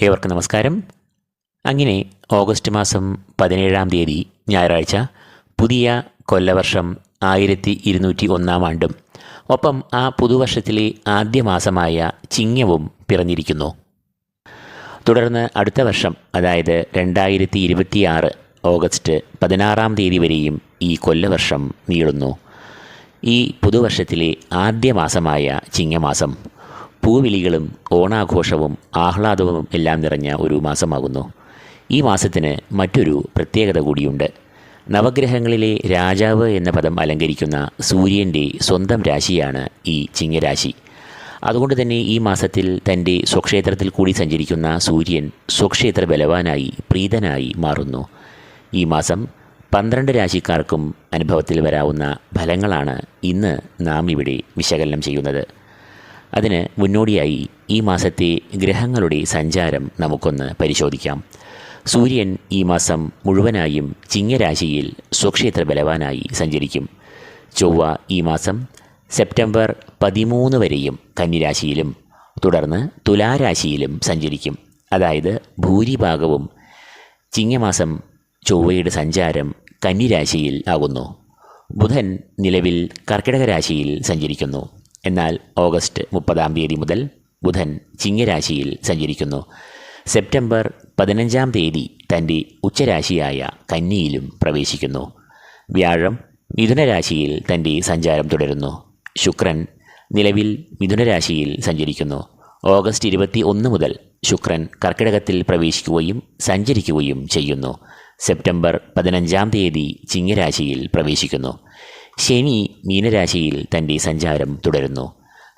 ഏവർക്കും നമസ്കാരം. അങ്ങനെ ഓഗസ്റ്റ് മാസം പതിനേഴാം തീയതി ഞായറാഴ്ച പുതിയ കൊല്ലവർഷം ആയിരത്തി ഇരുന്നൂറ്റി ഒന്നാം ആണ്ടും ഒപ്പം ആ പുതുവർഷത്തിലെ ആദ്യ മാസമായ ചിങ്ങവും പിറന്നിരിക്കുന്നു. തുടർന്ന് അടുത്ത വർഷം അതായത് രണ്ടായിരത്തി ഇരുപത്തിയാറ് ഓഗസ്റ്റ് പതിനാറാം തീയതി വരെയും ഈ കൊല്ലവർഷം നീളുന്നു. ഈ പുതുവർഷത്തിലെ ആദ്യ മാസമായ ചിങ്ങമാസം പൂവിളികളും ഓണാഘോഷവും ആഹ്ലാദവും എല്ലാം നിറഞ്ഞ ഒരു മാസമാകുന്നു. ഈ മാസത്തിന് മറ്റൊരു പ്രത്യേകത കൂടിയുണ്ട്. നവഗ്രഹങ്ങളിലെ രാജാവ് എന്ന പദം അലങ്കരിക്കുന്ന സൂര്യന്റെ സ്വന്തം രാശിയാണ് ഈ ചിങ്ങരാശി. അതുകൊണ്ട് തന്നെ ഈ മാസത്തിൽ തന്റെ സ്വക്ഷേത്രത്തിൽ കൂടി സഞ്ചരിക്കുന്ന സൂര്യൻ സ്വക്ഷേത്ര ബലവാനായി പ്രീതനായി മാറുന്നു. ഈ മാസം പന്ത്രണ്ട് രാശിക്കാർക്കും അനുഭവത്തിൽ വരാവുന്ന ഫലങ്ങളാണ് ഇന്ന് നാം ഇവിടെ വിശകലനം ചെയ്യുന്നത്. അതിന് മുന്നോടിയായി ഈ മാസത്തെ ഗ്രഹങ്ങളുടെ സഞ്ചാരം നമുക്കൊന്ന് പരിശോധിക്കാം. സൂര്യൻ ഈ മാസം മുഴുവനായും ചിങ്ങരാശിയിൽ സ്വക്ഷേത്ര ബലവാനായി സഞ്ചരിക്കും. ചൊവ്വ ഈ മാസം സെപ്റ്റംബർ പതിമൂന്ന് വരെയും കന്നിരാശിയിലും തുടർന്ന് തുലാരാശിയിലും സഞ്ചരിക്കും. അതായത് ഭൂരിഭാഗവും ചിങ്ങമാസം ചൊവ്വയുടെ സഞ്ചാരം കന്നിരാശിയിൽ ആകുന്നു. ബുധൻ നിലവിൽ കർക്കിടക രാശിയിൽ സഞ്ചരിക്കുന്നു. എന്നാൽ ഓഗസ്റ്റ് മുപ്പതാം തീയതി മുതൽ ബുധൻ ചിങ്ങരാശിയിൽ സഞ്ചരിക്കുന്നു. സെപ്റ്റംബർ പതിനഞ്ചാം തീയതി തന്റെ ഉച്ചരാശിയായ കന്നിയിലും പ്രവേശിക്കുന്നു. വ്യാഴം മിഥുനരാശിയിൽ തന്റെ സഞ്ചാരം തുടരുന്നു. ശുക്രൻ നിലവിൽ മിഥുനരാശിയിൽ സഞ്ചരിക്കുന്നു. ഓഗസ്റ്റ് ഇരുപത്തി ഒന്ന് മുതൽ ശുക്രൻ കർക്കിടകത്തിൽ പ്രവേശിക്കുകയും സഞ്ചരിക്കുകയും ചെയ്യുന്നു. സെപ്റ്റംബർ പതിനഞ്ചാം തീയതി ചിങ്ങരാശിയിൽ പ്രവേശിക്കുന്നു. ശനി മീനരാശിയിൽ തന്റെ സഞ്ചാരം തുടരുന്നു.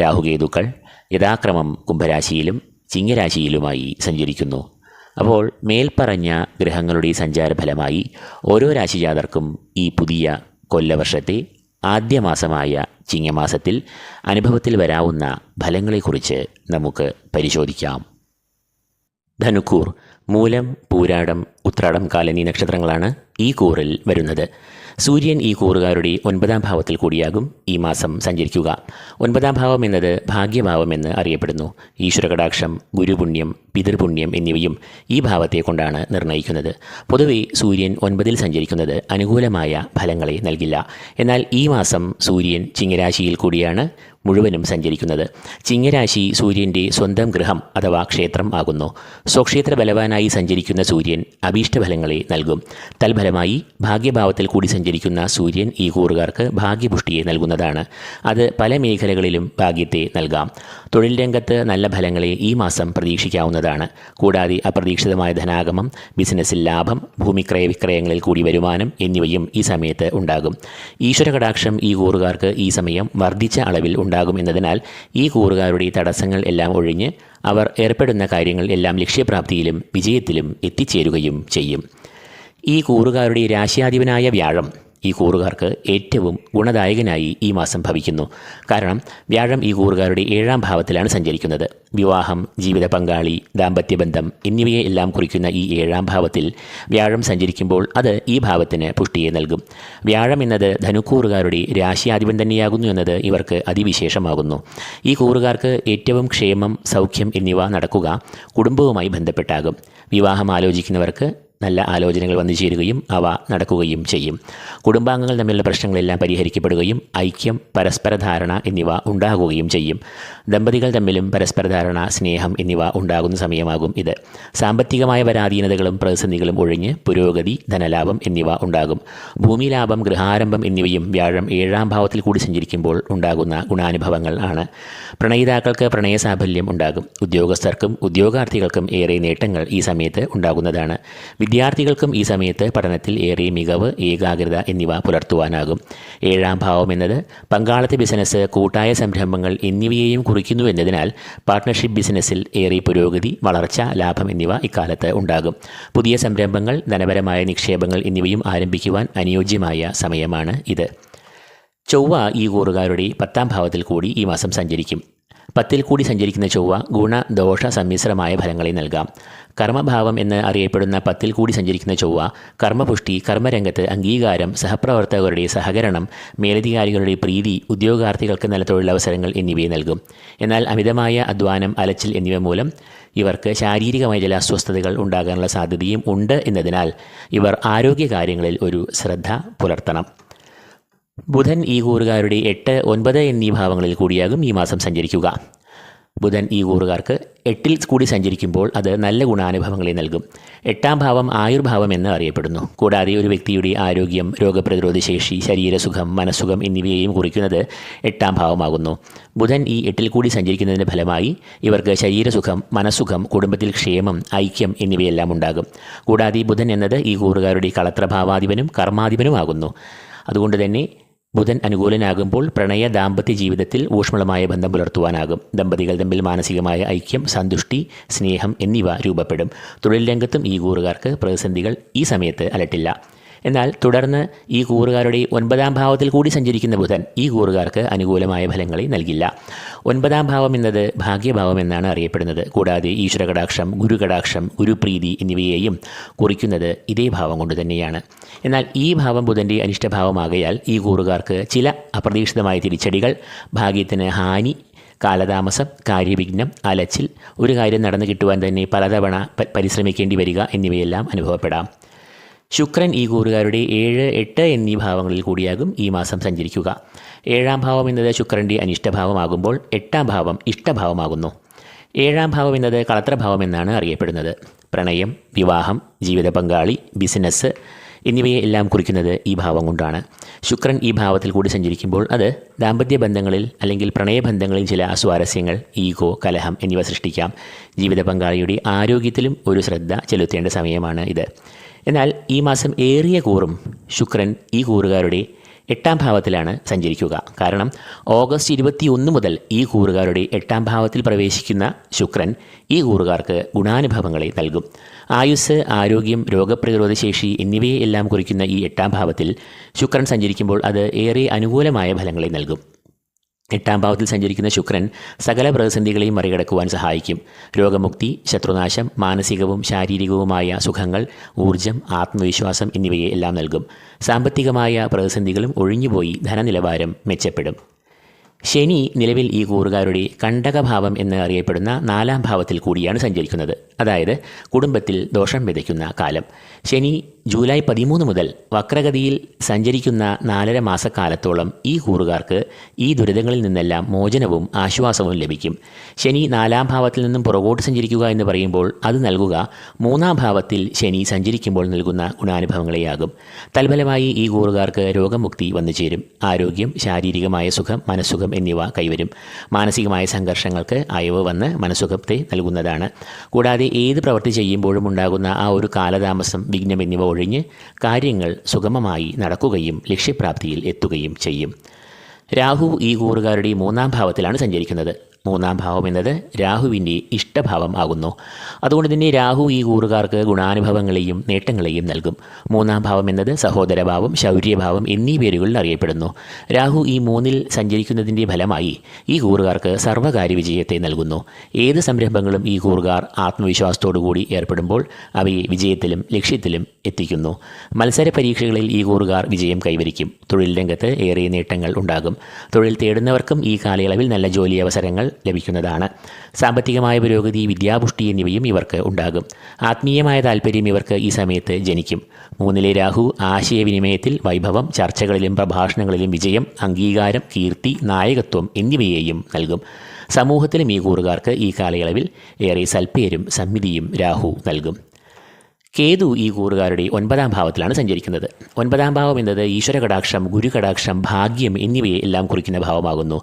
രാഹുകേതുക്കൾ യഥാക്രമം കുംഭരാശിയിലും ചിങ്ങരാശിയിലുമായി സഞ്ചരിക്കുന്നു. അപ്പോൾ മേൽപ്പറഞ്ഞ ഗ്രഹങ്ങളുടെ സഞ്ചാരഫലമായി ഓരോ രാശിജാതർക്കും ഈ പുതിയ കൊല്ലവർഷത്തെ ആദ്യ മാസമായ ചിങ്ങമാസത്തിൽ അനുഭവത്തിൽ വരാവുന്ന ഫലങ്ങളെക്കുറിച്ച് നമുക്ക് പരിശോധിക്കാം. ധനുക്കൂർ മൂലം പൂരാടം ഉത്രാടം കാലനീ നക്ഷത്രങ്ങളാണ് ഈ കൂറിൽ വരുന്നത്. സൂര്യൻ ഈ കൂറുകാരുടെ ഒൻപതാം ഭാവത്തിൽ കൂടിയാകും ഈ മാസം സഞ്ചരിക്കുക. ഒൻപതാം ഭാവം എന്നത് ഭാഗ്യഭാവം എന്ന് അറിയപ്പെടുന്നു. ഈശ്വരകടാക്ഷം ഗുരുപുണ്യം പിതൃപുണ്യം എന്നിവയും ഈ ഭാവത്തെ കൊണ്ടാണ് നിർണയിക്കുന്നത് പൊതുവെ സൂര്യൻ ഒൻപതിൽ സഞ്ചരിക്കുന്നത് അനുകൂലമായ ഫലങ്ങളെ നൽകില്ല. എന്നാൽ ഈ മാസം സൂര്യൻ ചിങ്ങരാശിയിൽ കൂടിയാണ് മുഴുവനും സഞ്ചരിക്കുന്നത്. ചിങ്ങരാശി സൂര്യന്റെ സ്വന്തം ഗൃഹം അഥവാ ക്ഷേത്രം ആകുന്നു. സ്വക്ഷേത്ര ബലവാനായി സഞ്ചരിക്കുന്ന സൂര്യൻ അഭീഷ്ടഫലങ്ങളെ നൽകും. തൽഫലമായി ഭാഗ്യഭാവത്തിൽ കൂടി സഞ്ചരിക്കുന്ന സൂര്യൻ ഈ കൂറുകാർക്ക് ഭാഗ്യപുഷ്ടിയെ നൽകുന്നതാണ്. അത് പല മേഖലകളിലും ഭാഗ്യത്തെ നൽകാം. തൊഴിൽ രംഗത്ത് നല്ല ഫലങ്ങളെ ഈ മാസം പ്രതീക്ഷിക്കാവുന്നതാണ്. കൂടാതെ അപ്രതീക്ഷിതമായ ധനാഗമം ബിസിനസ്സിൽ ലാഭം ഭൂമിക്രയ വിക്രയങ്ങളിൽ കൂടി വരുമാനം എന്നിവയും ഈ സമയത്ത് ഉണ്ടാകും. ഈശ്വര കടാക്ഷം ഈ കൂറുകാർക്ക് ഈ സമയം വർദ്ധിച്ച അളവിൽ ഉണ്ടാകും എന്നതിനാൽ ഈ കൂറുകാരുടെ തടസ്സങ്ങൾ എല്ലാം ഒഴിഞ്ഞ് അവർ ഏർപ്പെടുന്ന കാര്യങ്ങൾ എല്ലാം ലക്ഷ്യപ്രാപ്തിയിലും വിജയത്തിലും എത്തിച്ചേരുകയും ചെയ്യും. ഈ കൂറുകാരുടെ രാശ്യാധിപനായ വ്യാഴം ഈ കൂറുകാർക്ക് ഏറ്റവും ഗുണദായകനായി ഈ മാസം ഭവിക്കുന്നു. കാരണം വ്യാഴം ഈ കൂറുകാരുടെ ഏഴാം ഭാവത്തിലാണ് സഞ്ചരിക്കുന്നത്. വിവാഹം ജീവിത പങ്കാളി ദാമ്പത്യബന്ധം എന്നിവയെ എല്ലാം കുറിക്കുന്ന ഈ ഏഴാം ഭാവത്തിൽ വ്യാഴം സഞ്ചരിക്കുമ്പോൾ അത് ഈ ഭാവത്തിന് പുഷ്ടിയെ നൽകും. വ്യാഴം എന്നത് ധനുക്കൂറുകാരുടെ രാശിയാധിപൻ തന്നെയാകുന്നു എന്നത് ഇവർക്ക് അതിവിശേഷമാകുന്നു. ഈ കൂറുകാർക്ക് ഏറ്റവും ക്ഷേമം സൗഖ്യം എന്നിവ നടക്കുക കുടുംബവുമായി ബന്ധപ്പെട്ടാകും. വിവാഹം ആലോചിക്കുന്നവർക്ക് നല്ല ആലോചനകൾ വന്നു ചേരുകയും അവ നടക്കുകയും ചെയ്യും. കുടുംബാംഗങ്ങൾ തമ്മിലുള്ള പ്രശ്നങ്ങളെല്ലാം പരിഹരിക്കപ്പെടുകയും ഐക്യം പരസ്പര ധാരണ എന്നിവ ഉണ്ടാകുകയും ചെയ്യും. ദമ്പതികൾ തമ്മിലും പരസ്പര ധാരണ സ്നേഹം എന്നിവ ഉണ്ടാകുന്ന സമയമാകും ഇത്. സാമ്പത്തികമായ പരാധീനതകളും പ്രതിസന്ധികളും ഒഴിഞ്ഞ് പുരോഗതി ധനലാഭം എന്നിവ ഉണ്ടാകും. ഭൂമി ലാഭം ഗൃഹാരംഭം എന്നിവയും വ്യാഴം ഏഴാം ഭാവത്തിൽ കൂടി സഞ്ചരിക്കുമ്പോൾ ഉണ്ടാകുന്ന ഗുണാനുഭവങ്ങൾ ആണ്. പ്രണയിതാക്കൾക്ക് പ്രണയസാഫല്യം ഉണ്ടാകും. ഉദ്യോഗസ്ഥർക്കും ഉദ്യോഗാർത്ഥികൾക്കും ഏറെ നേട്ടങ്ങൾ ഈ സമയത്ത് ഉണ്ടാകുന്നതാണ്. വിദ്യാർത്ഥികൾക്കും ഈ സമയത്ത് പഠനത്തിൽ ഏറെ മികവ് ഏകാഗ്രത എന്നിവ പുലർത്തുവാനാകും. ഏഴാം ഭാവം എന്നത് പങ്കാളിത്ത ബിസിനസ് കൂട്ടായ സംരംഭങ്ങൾ എന്നിവയെയും കുറിക്കുന്നു എന്നതിനാൽ പാർട്ട്ണർഷിപ്പ് ബിസിനസ്സിൽ ഏറെ പുരോഗതി വളർച്ച ലാഭം എന്നിവ ഇക്കാലത്ത് ഉണ്ടാകും. പുതിയ സംരംഭങ്ങൾ ധനപരമായ നിക്ഷേപങ്ങൾ എന്നിവയും ആരംഭിക്കുവാൻ അനുയോജ്യമായ സമയമാണ് ഇത്. ചൊവ്വ ഈ കൂറുകാരുടെ പത്താം ഭാവത്തിൽ കൂടി ഈ മാസം സഞ്ചരിക്കും. പത്തിൽ കൂടി സഞ്ചരിക്കുന്ന ചൊവ്വ ഗുണ ദോഷ സമ്മിശ്രമായ ഫലങ്ങളെ നൽകാം. കർമ്മഭാവം എന്ന് അറിയപ്പെടുന്ന പത്തിൽ കൂടി സഞ്ചരിക്കുന്ന ചൊവ്വ കർമ്മപുഷ്ടി കർമ്മരംഗത്ത് അംഗീകാരം സഹപ്രവർത്തകരുടെ സഹകരണം മേലധികാരികളുടെ പ്രീതി ഉദ്യോഗാർത്ഥികൾക്ക് നല്ല തൊഴിലവസരങ്ങൾ എന്നിവയെ നൽകും. എന്നാൽ അമിതമായ അധ്വാനം അലച്ചിൽ എന്നിവ മൂലം ഇവർക്ക് ശാരീരികമായ ചില അസ്വസ്ഥതകൾ ഉണ്ടാകാനുള്ള സാധ്യതയും ഉണ്ട് എന്നതിനാൽ ഇവർ ആരോഗ്യകാര്യങ്ങളിൽ ഒരു ശ്രദ്ധ പുലർത്തണം. ബുധൻ ഈ കൂറുകാരുടെ എട്ട് ഒൻപത് എന്നീ ഭാവങ്ങളിൽ കൂടിയാകും ഈ മാസം സഞ്ചരിക്കുക. ബുധൻ ഈ കൂറുകാർക്ക് എട്ടിൽ കൂടി സഞ്ചരിക്കുമ്പോൾ അത് നല്ല ഗുണാനുഭവങ്ങളെ നൽകും. എട്ടാം ഭാവം ആയുർഭാവം എന്ന് അറിയപ്പെടുന്നു. കൂടാതെ ഒരു വ്യക്തിയുടെ ആരോഗ്യം രോഗപ്രതിരോധ ശേഷി ശരീരസുഖം മനസ്സുഖം എന്നിവയെയും കുറിക്കുന്നത് എട്ടാം ഭാവമാകുന്നു. ബുധൻ ഈ എട്ടിൽ കൂടി സഞ്ചരിക്കുന്നതിന്റെ ഫലമായി ഇവർക്ക് ശരീരസുഖം മനസ്സുഖം കുടുംബത്തിൽ ക്ഷേമം ഐക്യം എന്നിവയെല്ലാം ഉണ്ടാകും. കൂടാതെ ബുധൻ എന്നത് ഈ കൂറുകാരുടെ കളത്രഭാവാധിപനും കർമാധിപനുമാകുന്നു. അതുകൊണ്ട് തന്നെ ബുധൻ അനുകൂലനാകുമ്പോൾ പ്രണയ ദാമ്പത്യ ജീവിതത്തിൽ ഊഷ്മളമായ ബന്ധം പുലർത്തുവാനാകും. ദമ്പതികൾ തമ്മിൽ മാനസികമായ ഐക്യം സന്തുഷ്ടി സ്നേഹം എന്നിവ രൂപപ്പെടും. തൊഴിൽ രംഗത്തും ഈ കൂറുകാർക്ക് പ്രതിസന്ധികൾ ഈ സമയത്ത് അലട്ടില്ല. എന്നാൽ തുടർന്ന് ഈ കൂറുകാരുടെ ഒൻപതാം ഭാവത്തിൽ കൂടി സഞ്ചരിക്കുന്ന ബുധൻ ഈ കൂറുകാർക്ക് അനുകൂലമായ ഫലങ്ങളെ നൽകില്ല. ഒൻപതാം ഭാവം എന്നത് ഭാഗ്യഭാവം എന്നാണ് അറിയപ്പെടുന്നത്. കൂടാതെ ഈശ്വരകടാക്ഷം ഗുരുകടാക്ഷം ഗുരുപ്രീതി എന്നിവയെയും കുറിക്കുന്നത് ഇതേ ഭാവം കൊണ്ട് തന്നെയാണ്. എന്നാൽ ഈ ഭാവം ബുധന്റെ അനിഷ്ടഭാവമാകയാൽ ഈ കൂറുകാർക്ക് ചില അപ്രതീക്ഷിതമായ തിരിച്ചടികൾ ഭാഗ്യത്തിന് ഹാനി കാലതാമസം കാര്യവിഘ്നം അലച്ചിൽ ഒരു കാര്യം നടന്നു കിട്ടുവാൻ തന്നെ പലതവണ പരിശ്രമിക്കേണ്ടി വരിക എന്നിവയെല്ലാം അനുഭവപ്പെടാം. ശുക്രൻ ഈ കൂറുകാരുടെ ഏഴ് എട്ട് എന്നീ ഭാവങ്ങളിൽ കൂടിയാകും ഈ മാസം സഞ്ചരിക്കുക. ഏഴാം ഭാവം എന്നത് ശുക്രന്റെ അനിഷ്ടഭാവമാകുമ്പോൾ എട്ടാം ഭാവം ഇഷ്ടഭാവമാകുന്നു. ഏഴാം ഭാവം എന്നത് കളത്രഭാവം എന്നാണ് അറിയപ്പെടുന്നത്. പ്രണയം വിവാഹം ജീവിത പങ്കാളി ബിസിനസ് എന്നിവയെ എല്ലാം കുറിക്കുന്നത് ഈ ഭാവം കൊണ്ടാണ്. ശുക്രൻ ഈ ഭാവത്തിൽ കൂടി സഞ്ചരിക്കുമ്പോൾ അത് ദാമ്പത്യ ബന്ധങ്ങളിൽ അല്ലെങ്കിൽ പ്രണയബന്ധങ്ങളിൽ ചില അസ്വാരസ്യങ്ങൾ ഈഗോ കലഹം എന്നിവ സൃഷ്ടിക്കാം. ജീവിത പങ്കാളിയുടെ ആരോഗ്യത്തിലും ഒരു ശ്രദ്ധ ചെലുത്തേണ്ട സമയമാണ് ഇത്. എന്നാൽ ഈ മാസം ഏറിയ കൂറും ശുക്രൻ ഈ കൂറുകാരുടെ എട്ടാം ഭാവത്തിലാണ് സഞ്ചരിക്കുക. കാരണം ഓഗസ്റ്റ് ഇരുപത്തി ഒന്ന് മുതൽ ഈ കൂറുകാരുടെ എട്ടാം ഭാവത്തിൽ പ്രവേശിക്കുന്ന ശുക്രൻ ഈ കൂറുകാർക്ക് ഗുണാനുഭവങ്ങളെ നൽകും. ആയുസ് ആരോഗ്യം രോഗപ്രതിരോധ ശേഷി എന്നിവയെ എല്ലാം കുറിക്കുന്ന ഈ എട്ടാം ഭാവത്തിൽ ശുക്രൻ സഞ്ചരിക്കുമ്പോൾ അത് ഏറെ അനുകൂലമായ ഫലങ്ങളെ നൽകും. എട്ടാം ഭാവത്തിൽ സഞ്ചരിക്കുന്ന ശുക്രൻ സകല പ്രതിസന്ധികളെയും മറികടക്കുവാൻ സഹായിക്കും. രോഗമുക്തി ശത്രുനാശം മാനസികവും ശാരീരികവുമായ സുഖങ്ങൾ ഊർജം ആത്മവിശ്വാസം എന്നിവയെ എല്ലാം നൽകും. സാമ്പത്തികമായ പ്രതിസന്ധികളും ഒഴിഞ്ഞുപോയി ധനനിലവാരം മെച്ചപ്പെടും. ശനി നിലവിൽ ഈ കൂറുകാരുടെ കണ്ടകഭാവം എന്ന് അറിയപ്പെടുന്ന നാലാം ഭാവത്തിൽ കൂടിയാണ് സഞ്ചരിക്കുന്നത്. അതായത് കുടുംബത്തിൽ ദോഷം വിതയ്ക്കുന്ന കാലം. ശനി ജൂലൈ പതിമൂന്ന് മുതൽ വക്രഗതിയിൽ സഞ്ചരിക്കുന്ന നാലര മാസക്കാലത്തോളം ഈ കൂറുകാർക്ക് ഈ ദുരിതങ്ങളിൽ നിന്നെല്ലാം മോചനവും ആശ്വാസവും ലഭിക്കും. ശനി നാലാം ഭാവത്തിൽ നിന്നും പുറകോട്ട് സഞ്ചരിക്കുക എന്ന് പറയുമ്പോൾ അത് നൽകുക മൂന്നാം ഭാവത്തിൽ ശനി സഞ്ചരിക്കുമ്പോൾ നൽകുന്ന ഗുണാനുഭവങ്ങളെയാകും. തൽഫലമായി ഈ കൂറുകാർക്ക് രോഗമുക്തി വന്നു ചേരും. ആരോഗ്യം ശാരീരികമായ സുഖം മനസ്സുഖം എന്നിവ കൈവരും. മാനസികമായ സംഘർഷങ്ങൾക്ക് അയവ് വന്ന് മനസ്സുഖത്തെ നൽകുന്നതാണ്. കൂടാതെ ഏത് പ്രവൃത്തി ചെയ്യുമ്പോഴും ഉണ്ടാകുന്ന ആ ഒരു കാലതാമസം വിഘ്നം എന്നിവ ഒഴിഞ്ഞ് കാര്യങ്ങൾ സുഗമമായി നടക്കുകയും ലക്ഷ്യപ്രാപ്തിയിൽ എത്തുകയും ചെയ്യും. രാഹു ഈ കൂറുകാരുടെ മൂന്നാം ഭാവത്തിലാണ് സഞ്ചരിക്കുന്നത്. മൂന്നാം ഭാവം എന്നത് രാഹുവിന്റെ ഇഷ്ടഭാവം ആകുന്നു. അതുകൊണ്ട് തന്നെ രാഹു ഈ കൂറുകാർക്ക് ഗുണാനുഭവങ്ങളെയും നേട്ടങ്ങളെയും നൽകും. മൂന്നാം ഭാവം എന്നത് സഹോദരഭാവം ശൗര്യഭാവം എന്നീ പേരുകളിൽ അറിയപ്പെടുന്നു. രാഹു ഈ മൂന്നിൽ സഞ്ചരിക്കുന്നതിന്റെ ഫലമായി ഈ കൂറുകാർക്ക് സർവകാര്യ വിജയത്തെ നൽകുന്നു. ഏത് സംരംഭങ്ങളും ഈ കൂറുകാർ ആത്മവിശ്വാസത്തോടുകൂടി ഏർപ്പെടുമ്പോൾ അവയെ വിജയത്തിലും ലക്ഷ്യത്തിലും എത്തിക്കുന്നു. മത്സര പരീക്ഷകളിൽ ഈ കൂറുകാർ വിജയം കൈവരിക്കും. തൊഴിൽ രംഗത്ത് ഏറെ നേട്ടങ്ങൾ ഉണ്ടാകും. തൊഴിൽ തേടുന്നവർക്കും ഈ കാലയളവിൽ നല്ല ജോലി അവസരങ്ങൾ ലഭിക്കുന്നതാണ്. സാമ്പത്തികമായ പുരോഗതി വിദ്യാപുഷ്ടി എന്നിവയും ഇവർക്ക് ഉണ്ടാകും. ആത്മീയമായ താല്പര്യം ഇവർക്ക് ഈ സമയത്ത് ജനിക്കും. മൂന്നിലെ രാഹു ആശയവിനിമയത്തിൽ വൈഭവം ചർച്ചകളിലും പ്രഭാഷണങ്ങളിലും വിജയം അംഗീകാരം കീർത്തി നായകത്വം എന്നിവയെയും നൽകും. സമൂഹത്തിലും ഈ കൂറുകാർക്ക് ഈ കാലയളവിൽ ഏറെ സൽപ്പേരും സമ്മിതിയും രാഹു നൽകും. കേതു ഈ കൂറുകാരുടെ ഒൻപതാം ഭാവത്തിലാണ് സഞ്ചരിക്കുന്നത്. ഒൻപതാം ഭാവം എന്നത് ഈശ്വര കടാക്ഷം ഗുരു ഭാഗ്യം എന്നിവയെ എല്ലാം കുറിക്കുന്ന ഭാവമാകുന്നു.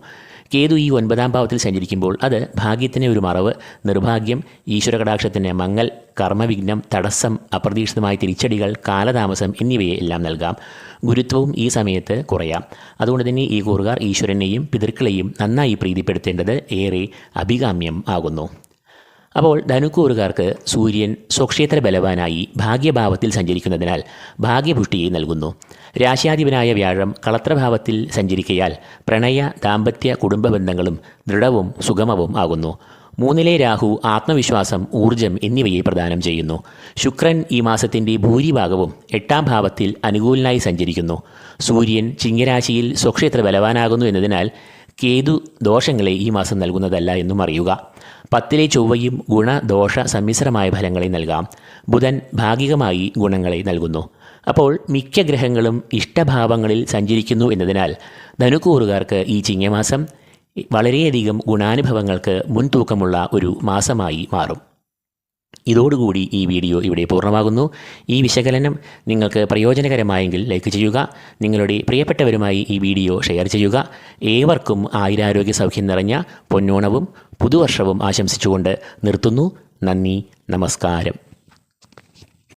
കേതു ഈ ഒൻപതാം ഭാവത്തിൽ സഞ്ചരിക്കുമ്പോൾ അത് ഭാഗ്യത്തിന് ഒരു മറവ് നിർഭാഗ്യം ഈശ്വര കടാക്ഷത്തിന് മങ്ങൽ കർമ്മവിഘ്നം തടസ്സം അപ്രതീക്ഷിതമായ തിരിച്ചടികൾ കാലതാമസം എന്നിവയെ എല്ലാം നൽകാം. ഗുരുത്വവും ഈ സമയത്ത് കുറയാം. അതുകൊണ്ട് തന്നെ ഈ കൂറുകാർ ഈശ്വരനെയും പിതൃക്കളെയും നന്നായി പ്രീതിപ്പെടുത്തേണ്ടത് ഏറെ അഭികാമ്യം ആകുന്നു. അപ്പോൾ ധനുക്കൂറുകാർക്ക് സൂര്യൻ സ്വക്ഷേത്ര ബലവാനായി ഭാഗ്യഭാവത്തിൽ സഞ്ചരിക്കുന്നതിനാൽ ഭാഗ്യപുഷ്ടിയെ നൽകുന്നു. രാശ്യാധിപനായ വ്യാഴം കളത്രഭാവത്തിൽ സഞ്ചരിക്കയാൽ പ്രണയ ദാമ്പത്യ കുടുംബ ബന്ധങ്ങളും ദൃഢവും സുഗമവും ആകുന്നു. മൂന്നിലെ രാഹു ആത്മവിശ്വാസം ഊർജം എന്നിവയെ പ്രദാനം ചെയ്യുന്നു. ശുക്രൻ ഈ മാസത്തിന്റെ ഭൂരിഭാഗവും എട്ടാം ഭാവത്തിൽ അനുകൂലനായി സഞ്ചരിക്കുന്നു. സൂര്യൻ ചിങ്ങരാശിയിൽ സ്വക്ഷേത്ര ബലവാനാകുന്നു എന്നതിനാൽ കേതു ദോഷങ്ങളെ ഈ മാസം നൽകുന്നതല്ല എന്നും അറിയുക. പത്തിലെ ചൊവ്വയും ഗുണദോഷ സമ്മിശ്രമായ ഫലങ്ങളെ നൽകാം. ബുധൻ ഭാഗികമായി ഗുണങ്ങളെ നൽകുന്നു. അപ്പോൾ മിക്ക ഗ്രഹങ്ങളും ഇഷ്ടഭാവങ്ങളിൽ സഞ്ചരിക്കുന്നു എന്നതിനാൽ ധനുക്കൂറുകാർക്ക് ഈ ചിങ്ങമാസം വളരെയധികം ഗുണാനുഭവങ്ങൾക്ക് മുൻതൂക്കമുള്ള ഒരു മാസമായി മാറും. ഇതോടുകൂടി ഈ വീഡിയോ ഇവിടെ പൂർണമാകുന്നു. ഈ വിശകലനം നിങ്ങൾക്ക് പ്രയോജനകരമായെങ്കിൽ ലൈക്ക് ചെയ്യുക. നിങ്ങളുടെ പ്രിയപ്പെട്ടവരുമായി ഈ വീഡിയോ ഷെയർ ചെയ്യുക. ഏവർക്കും ആയിരാരോഗ്യ സൗഖ്യം നിറഞ്ഞ പൊന്നോണവും പുതുവർഷവും ആശംസിച്ചുകൊണ്ട് നിർത്തുന്നു. നന്ദി നമസ്കാരം.